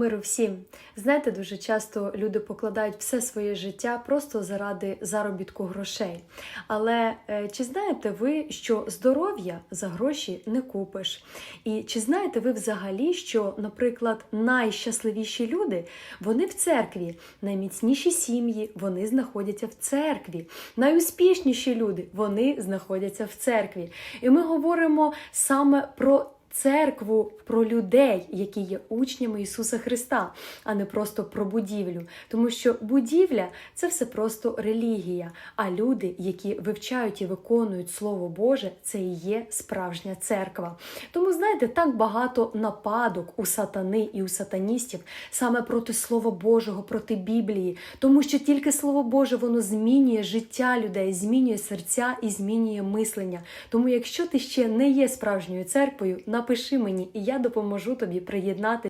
Миру всім. Знаєте, дуже часто люди покладають все своє життя просто заради заробітку грошей. Але е, чи знаєте ви, що здоров'я за гроші не купиш? І чи знаєте ви взагалі, що, наприклад, найщасливіші люди вони в церкві, найміцніші сім'ї вони знаходяться в церкві, найуспішніші люди вони знаходяться в церкві. І ми говоримо саме про церкву, про людей, які є учнями Ісуса Христа, а не просто про будівлю. Тому що будівля це все просто релігія. А люди, які вивчають і виконують Слово Боже, це і є справжня церква. Тому, знаєте, так багато нападок у сатани і у сатаністів саме проти Слова Божого, проти Біблії, тому що тільки Слово Боже воно змінює життя людей, змінює серця і змінює мислення. Тому, якщо ти ще не є справжньою церквою, напиши мені, і я допоможу тобі приєднати.